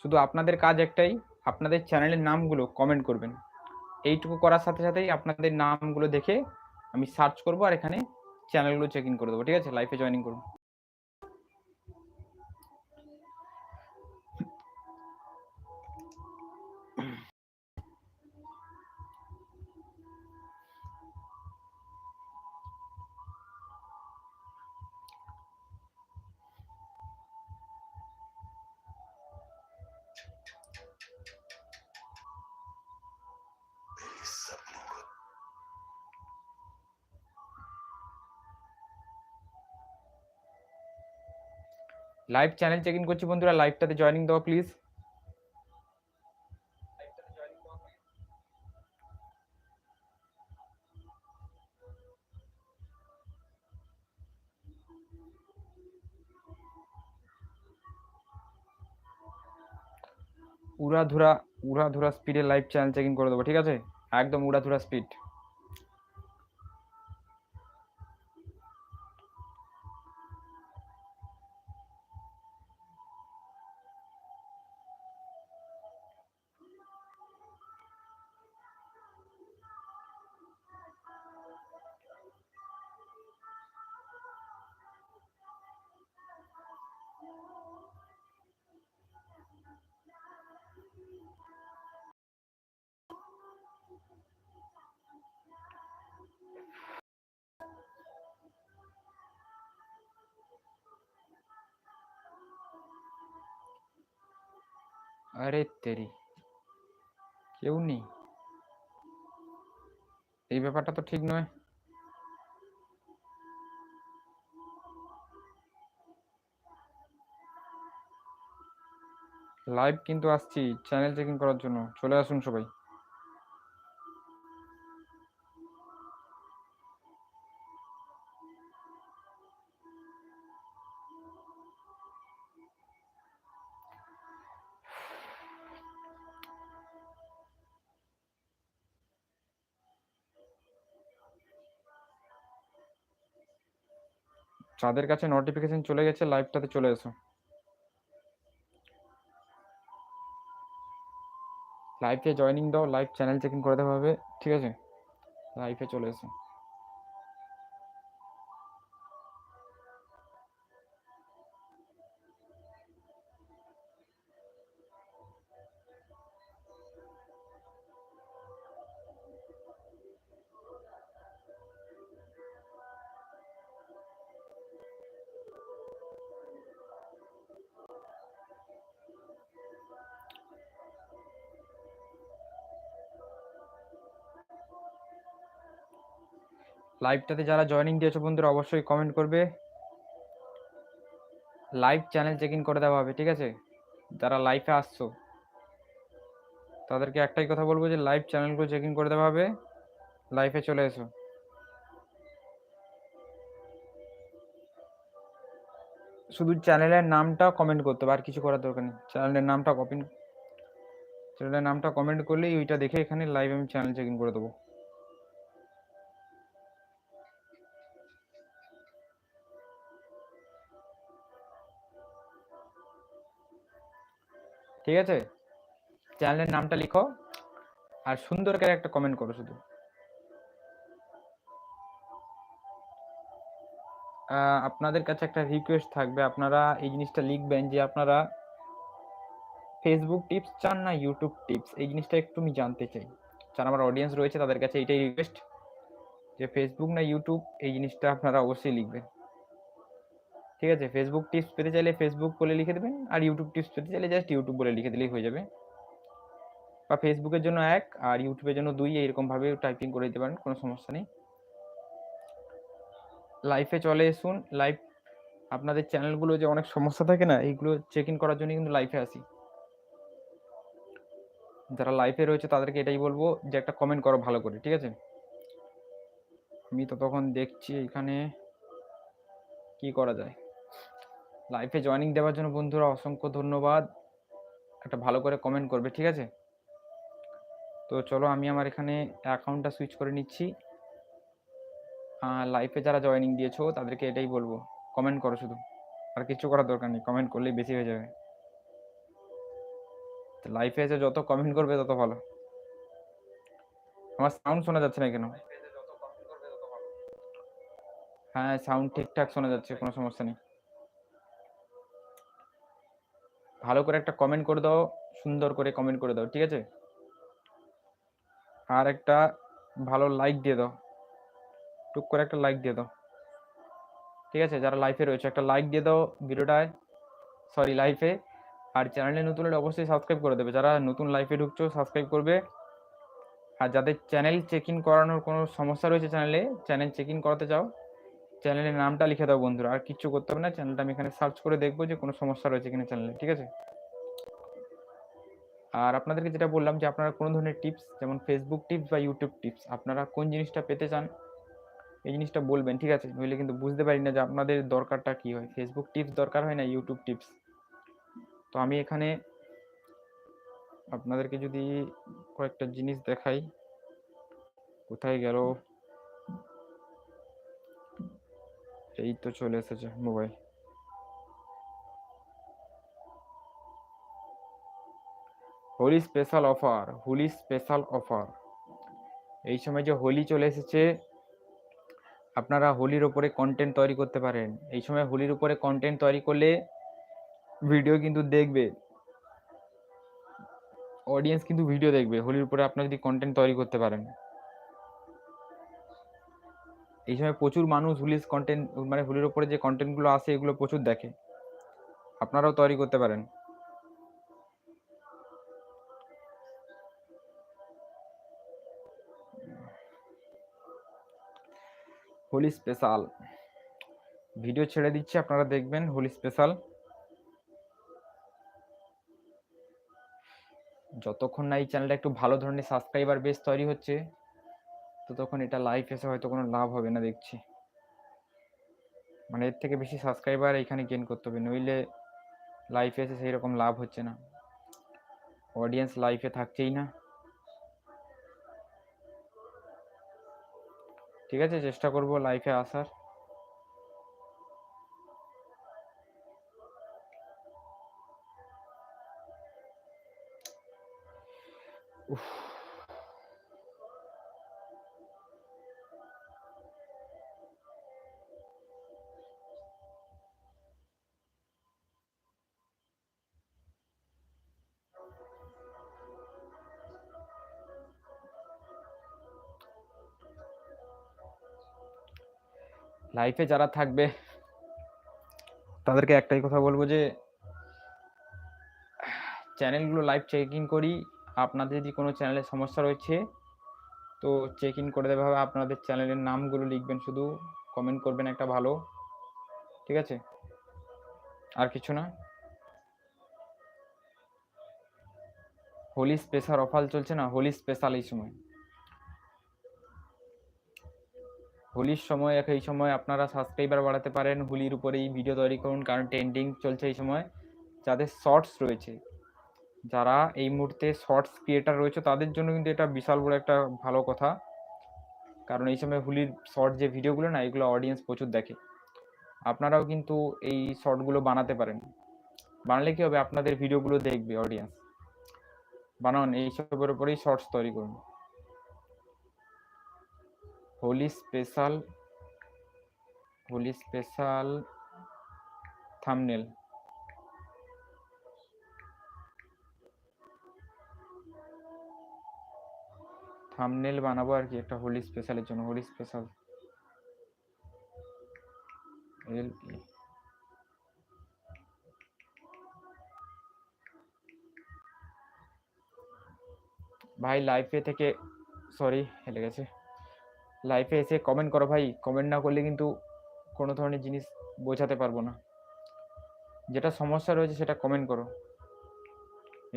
শুধু আপনাদের কাজ একটাই, আপনাদের চ্যানেলের নামগুলো কমেন্ট করবেন। এইটুকু করার সাথে সাথেই আপনাদের নামগুলো দেখে আমি সার্চ করব আর এখানে চ্যানেলগুলো চেক ইন করে দেবো, ঠিক আছে? লাইফে জয়েনিং করুন। লাইভ চ্যানেল চেক ইন করছি বন্ধুরা লাইভটাতে জয়েনিং দাও প্লিজ উড়াধুরা উড়াধুরা স্পিডে লাইভ চ্যানেল চেক ইন করে দেবো, ঠিক আছে? একদম উড়াধুরা স্পিড আরে তেরি, কেউ নেই। এই ব্যাপারটা তো ঠিক নয়। লাইভ কিন্তু আসছি চ্যানেল চেকিং করার জন্য। চলে আসুন সবাই। যাদের কাছে নোটিফিকেশন চলে গেছে লাইভটাতে চলে এসো। লাইভে জয়েনিং দাও লাইভ চ্যানেল চেকিং করে দেওয়া হবে ঠিক আছে? লাইভে চলে এসো। লাইভটাতে যারা জয়েনিং দিয়েছ বন্ধুরা, অবশ্যই কমেন্ট করবে। লাইভ চ্যানেল চেক ইন করে দেওয়া হবে, ঠিক আছে? যারা লাইভে আসছো, তাদেরকে একটাই কথা বলব যে লাইভ চ্যানেলগুলো চেক ইন করে দেওয়া হবে লাইভে চলে এসো। শুধু চ্যানেলের নামটা কমেন্ট করতে হবে, আর কিছু করার দরকার নেই। চ্যানেলের নামটা কপি চ্যানেলের নামটা কমেন্ট করলেই ওইটা দেখে এখানে লাইভ আমি চ্যানেল চেক ইন করে দেবো। ঠিক আছে? চ্যানেলের নামটা লিখো আর সুন্দর করে একটা কমেন্ট করো শুধু। আপনাদের কাছে একটা রিকোয়েস্ট থাকবে। আপনারা এই জিনিসটা লিখবেন যে আপনারা ফেসবুক টিপস চান না ইউটিউব টিপস এই জিনিসটা একটু আমি জানতে চাই। যারা আমার অডিয়েন্স রয়েছে তাদের কাছে এইটাই রিকোয়েস্ট যে ফেসবুক না ইউটিউব এই জিনিসটা আপনারা অবশ্যই লিখবেন। ঠিক আছে? ফেসবুক টিপস পেতে চাইলে ফেসবুক বলে লিখে দেবেন আর ইউটিউব টিপস পেতে চাইলে জাস্ট ইউটিউব বলে লিখে দিলেই হয়ে যাবে। বা ফেসবুকের জন্য এক আর ইউটিউবের জন্য দুই এইরকম ভাবে টাইপিং করে দিতে পারেন, কোনো সমস্যা নেই। লাইফে চলে আসুন। লাইভ আপনাদের চ্যানেলগুলো যে অনেক সমস্যা থাকে না, এইগুলো চেক ইন করার জন্য কিন্তু লাইফে আসি। যারা লাইফে রয়েছে তাদেরকে এটাই বলব যে একটা কমেন্ট করো ভালো করে, ঠিক আছে? আমি তো তখন দেখছি এখানে কি করা যায়? লাইফে জয়েনিং দেওয়ার জন্য বন্ধুরা অসংখ্য ধন্যবাদ। একটা ভালো করে কমেন্ট করবে, ঠিক আছে? তো চলো আমি আমার এখানে অ্যাকাউন্টটা সুইচ করে নিচ্ছি। লাইফে যারা জয়েনিং দিয়েছ, তাদেরকে এটাই বলব। কমেন্ট করো শুধু। আর কিছু করার দরকার নেই। কমেন্ট করলেই বেশি হয়ে যাবে। লাইফে এসে যত কমেন্ট করবে, তত ভালো। আমার সাউন্ড শোনা যাচ্ছে না কেন? হ্যাঁ সাউন্ড ঠিকঠাক শোনা যাচ্ছে, কোনো সমস্যা নেই। ভালো করে একটা কমেন্ট করে দাও, সুন্দর করে কমেন্ট করে দাও, ঠিক আছে? আর একটা ভালো লাইক দিয়ে দাও, টুক করে একটা লাইক দিয়ে দাও, ঠিক আছে? যারা লাইফে রয়েছে, একটা লাইক দিয়ে দাও ভিডিওটায় সরি লাইফে আর চ্যানেলে নতুন হলে অবশ্যই সাবস্ক্রাইব করে দেবে। যারা নতুন লাইফে ঢুকছো সাবস্ক্রাইব করবে। আর যাদের চ্যানেল চেক ইন করানোর কোনো সমস্যা রয়েছে চ্যানেলে চ্যানেল চেক ইন করাতে চাও চ্যানেলের নামটা লিখে দাও বন্ধুরা, আর কিচ্ছু করতে হবে না, চ্যানেলটা আমি এখানে সার্চ করে দেখব যে কোনো সমস্যা রয়েছে কিনা চ্যানেলে, ঠিক আছে? আর আপনাদেরকে যেটা বললাম যে আপনারা কোনো ধরনের টিপস যেমন ফেসবুক টিপস বা ইউটিউব টিপস আপনারা কোন জিনিসটা পেতে চান, এই জিনিসটা বলবেন, ঠিক আছে? নইলে কিন্তু বুঝতে পারি না যে আপনাদের দরকারটা কি হয়। ফেসবুক টিপস দরকার হয় না ইউটিউব টিপস তো আমি এখানে আপনাদেরকে যদি কয়েকটা জিনিস দেখাই, কোথায় গেল? এই তো চলে এসেছে mobile. Holi special offer Holi special offer এই সময় যে হোলি চলে এসেছে, আপনারা হোলির ওপরে কন্টেন্ট তৈরি করতে পারেন। এই সময় হোলির উপরে কন্টেন্ট তৈরি করলে ভিডিও কিন্তু দেখবে। অডিয়েন্স কিন্তু ভিডিও দেখবে। হোলির উপরে আপনারা যদি কন্টেন্ট তৈরি করতে পারেন। এই সময় প্রচুর মানুষ হুলিস কন্টেন্ট মানে হোলির ওপরে যে কন্টেন্টগুলো আসে, এগুলো প্রচুর দেখে। আপনারাও তৈরি করতে পারেন। হোলি স্পেশাল ভিডিও ছেড়ে দিচ্ছি, আপনারা দেখবেন হোলি স্পেশাল যতক্ষণ না এই চ্যানেলটা একটু ভালো ধরনের সাবস্ক্রাইবার বেস তৈরি হচ্ছে ততক্ষণ এটা লাইভ এসে হয়তো কোনো লাভ হবে না দেখছি। মানে এর থেকে বেশি সাবস্ক্রাইবার এখানে গেন করতে হবে, নইলে লাইফে এসে সেই রকম লাভ হচ্ছে না। অডিয়েন্স লাইফে থাকছেই না। ঠিক আছে, চেষ্টা করব লাইফে আসার। উফ। লাইফে যারা থাকবে, তাদেরকে একটাই কথা বলব যে, চ্যানেলগুলো লাইভ চেক করি। আপনাদের যদি কোনো চ্যানেলে সমস্যা রয়েছে, তো চেক ইন করে দেওয়া হবে আপনাদের চ্যানেলের নামগুলো লিখবেন শুধু কমেন্ট করবেন একটা ভালো। ঠিক আছে? আর কিছু না? হোলি স্পেশাল অফার চলছে না? হোলি স্পেশাল এই সময়। হোলির সময়, এক এই সময় আপনারা সাবস্ক্রাইবার বাড়াতে পারেন, হোলির উপরেই ভিডিও তৈরি করুন, কারণ ট্রেন্ডিং চলছে এই সময়। যাদের শর্টস রয়েছে, যারা এই মুহূর্তে শর্টস ক্রিয়েটার রয়েছে, তাদের জন্য কিন্তু এটা বিশাল বড় একটা ভালো কথা। কারণ এই সময় হোলির শর্ট যে ভিডিওগুলো না, এগুলো অডিয়েন্স প্রচুর দেখে। আপনারাও কিন্তু এই শর্টগুলো বানাতে পারেন। বানালে কি হবে? আপনাদের ভিডিওগুলো দেখবে অডিয়েন্স বানান এইসবের উপরেই শর্টস তৈরি করুন। Holi special Holi special thumbnail. Thumbnail বানাবো আর কি, একটা হোলি স্পেশালের জন্য, হোলি স্পেশাল। ভাই লাইফে থেকে সরি হেলে গেছে। লাইফে এসে কমেন্ট করো ভাই। কমেন্ট না করলে কিন্তু কোনো ধরনের জিনিস বোঝাতে পারব না। যেটা সমস্যা রয়েছে সেটা কমেন্ট করো।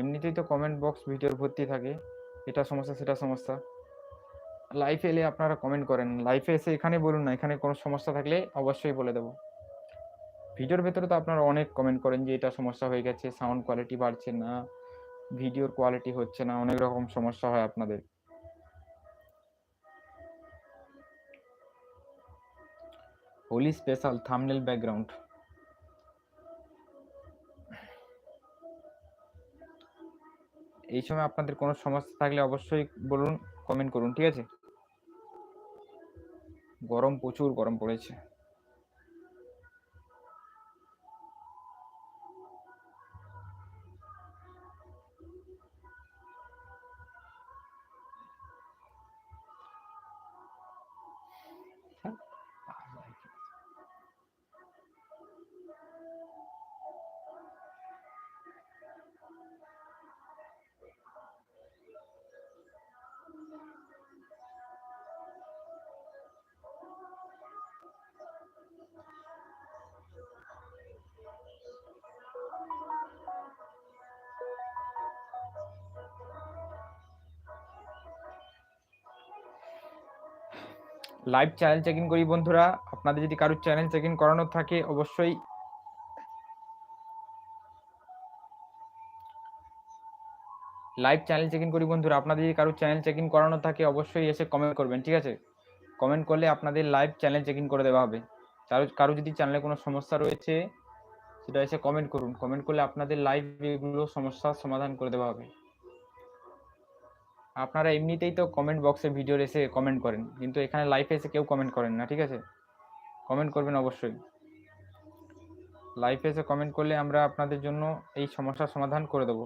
এমনিতেই তো কমেন্ট বক্স ভিডিওর ভর্তি থাকে। এটা সমস্যা, সেটা সমস্যা। লাইফে এলে আপনারা কমেন্ট করেন। লাইফে এসে এখানে বলুন না, এখানে কোনো সমস্যা থাকলে অবশ্যই বলে দেবো। ভিডিওর ভেতরে তো আপনারা অনেক কমেন্ট করেন যে এটা সমস্যা হয়ে গেছে সাউন্ড কোয়ালিটি বাড়ছে না ভিডিওর কোয়ালিটি হচ্ছে না, অনেক রকম সমস্যা হয় আপনাদের। হোলি স্পেশাল থামনেল ব্যাকগ্রাউন্ড এই সময় আপনাদের কোনো সমস্যা থাকলে অবশ্যই বলুন কমেন্ট করুন, ঠিক আছে? গরম প্রচুর গরম পড়েছে। লাইভ চ্যানেল চেক ইন করি বন্ধুরা। আপনাদের যদি কারোর চ্যানেল চেক ইন করানো থাকে, অবশ্যই লাইভ চ্যানেল চেক ইন করি বন্ধুরা। আপনাদের যদি কারোর চ্যানেল চেক ইন করানো থাকে, অবশ্যই এসে কমেন্ট করবেন, ঠিক আছে? কমেন্ট করলে আপনাদের লাইভ চ্যানেল চেক ইন করে দেওয়া হবে। কারও কারও যদি চ্যানেলে কোনো সমস্যা রয়েছে, সেটা এসে কমেন্ট করুন। কমেন্ট করলে আপনাদের লাইভ এগুলো সমস্যার সমাধান করে দেওয়া হবে। আপনারা এমনিতেই তো কমেন্ট বক্সে ভিডিওর এসে কমেন্ট করেন, কিন্তু এখানে লাইভে এসে কেউ কমেন্ট করেন না, ঠিক আছে? কমেন্ট করবেন অবশ্যই। লাইভে এসে কমেন্ট করলে আমরা আপনাদের জন্য এই সমস্যার সমাধান করে দেবো।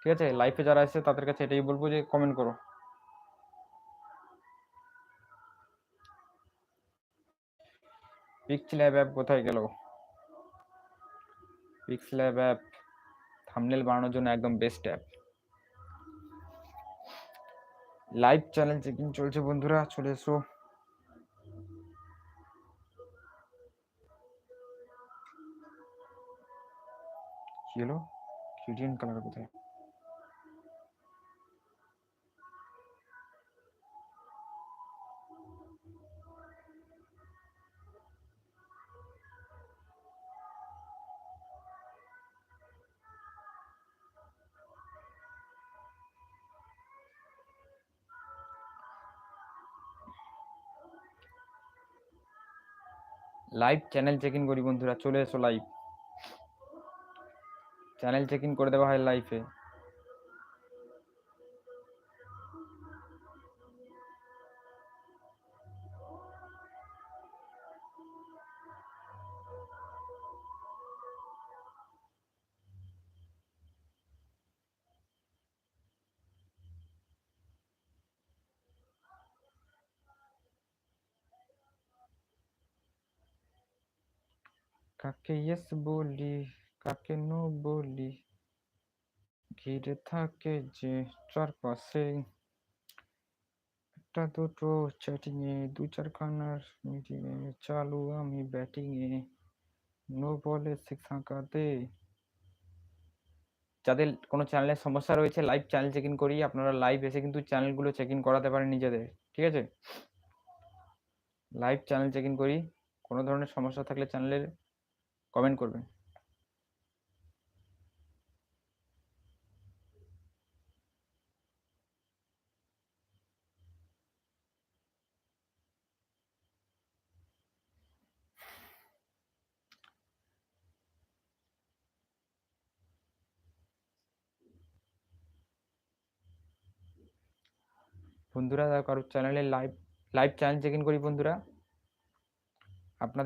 ঠিক আছে? লাইফে যারা এসে তাদের কাছে এটাই বলব যে কমেন্ট করো। পিক্সেল অ্যাপ কোথায় গেল? পিক্সেল অ্যাপ থামনেল বানানোর জন্য একদম best app live channel checking চলছে বন্ধুরা, চলে এসো। কি হলো? কিউরিয়ান কালার কোথায়? লাইভ চ্যানেল চেক ইন করি বন্ধুরা, চলে এসো লাইভ চ্যানেল চেক ইন করে দেওয়া হয় লাইভে কাকে ইয়েস বলি, কাকে নো বলি? ঘিরে থাকে যে চারপাশে। একটা, দুটো চ্যাটিং এ দু চারখানার মিটিং এ চালু আমি ব্যাটিং এ নো বলে সিক্স আঁকাতে। যাদের কোনো চ্যানেলের সমস্যা রয়েছে লাইভ চ্যানেল চেক ইন করি। আপনারা লাইভ এসে কিন্তু চ্যানেলগুলো চেক ইন করাতে পারেন নিজেদের, ঠিক আছে? লাইভ চ্যানেল চেক ইন করি। কোনো ধরনের সমস্যা থাকলে চ্যানেলের কমেন্ট করবেন। বন্ধুরা কারোর চ্যানেলে live live channel check in করি বন্ধুরা। আপনাদের